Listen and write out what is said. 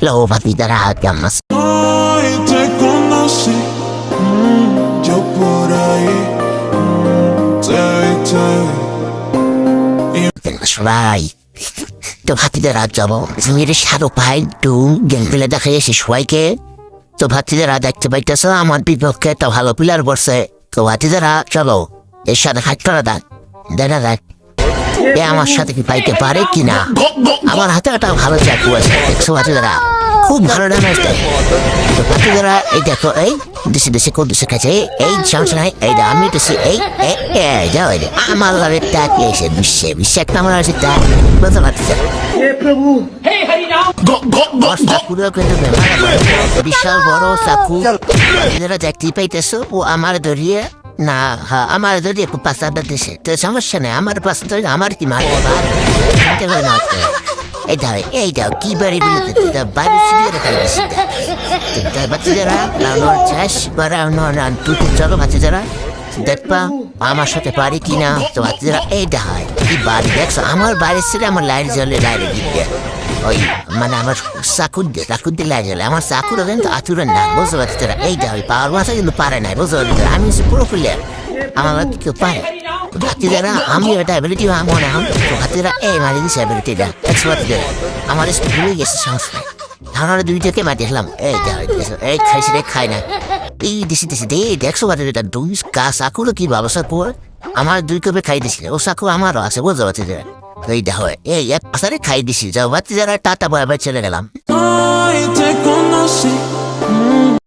Lo batidara llamas. Ay, te conocí. Mm, yo por ahí. mm, te vi, te vi. সবাই তো ভাতিদের রাত যাব মেরে শাহরুখ ভাই একটু গেম খেলে দেখে এসে সবাইকে তো ভাতিদেরা দেখতে পাইতেছ আমার বিপক্ষে তো ভালো প্লেয়ার বসে তো ভাতিদেরা চলো এর সাথে হাত করা দেখ দেখা দেখ এ আমার সাথে কি পাইতে পারে কিনা? আমার হাতে একটা ভালো চাকু আছে। দেখছ ভাতিদেরা খুব ভালো ড্যামেজ দেয়। তো ভাতিদেরা এই দেখো এই দেশে দেশে কোন দেশে কাছে এই চান্স নাই এই যে আমি দেশে এই যাও এই আমার লাগে তাকে এসে বিশ্বে বিশ্বে একটা আমার আছে তা বুঝতে পারছি। বিশাল বড় চাকু। এরা দেখতেই পাইতেছো ও আমার ধরিয়ে না হ্যাঁ আমার ধরিয়ে খুব পাশাটা দিছে তো সমস্যা নেই, আমার ধরে আমার কি মারতে পারে না এই দাও এই দাও, কি বাড়ি বলতে তো বাড়ি ছিলিয়ে রেখে দিছি বাচ্চারা লাউনোর চাষ করা না, তুই চলো বাচ্চারা দেখবা, আমার সাথে পারি কিনা তো বাচ্চারা এই দেখায় কি বাড়ি দেখছ? আমার বাড়ি ছিল আমার লাইট জ্বলে লাইটে দিতে ওই মানে আমার দিয়ে লাইট জ্বলে আমার চাকুর কিন্তু আতুরের না বুঝতে পারছি তোরা এই দেখায় পাওয়ার কিন্তু পারে নাই বুঝতে পারছি আমি পুরো ফুলে আমার কি কেউ পারে ভাতিদারা আমি এটা অ্যাবিলিটি হন তো ভাতিদারা এই আমার ভুলে গেছে সংস্থা ধানার দুই থেকে মাটি দেখলাম এই খাইছি রে খাই না এই দিছি দিছি দে দেখছ বাদে এটা দুই চাকুলো কি ব্যবস্থা পর আমার দুই কবে খাই দিছিল ও চাকু আমারও আছে বুঝতে পারছি যে এই দেখো এই এক পাশারে খাই দিছি বাচ্চা যারা টাটা te conocí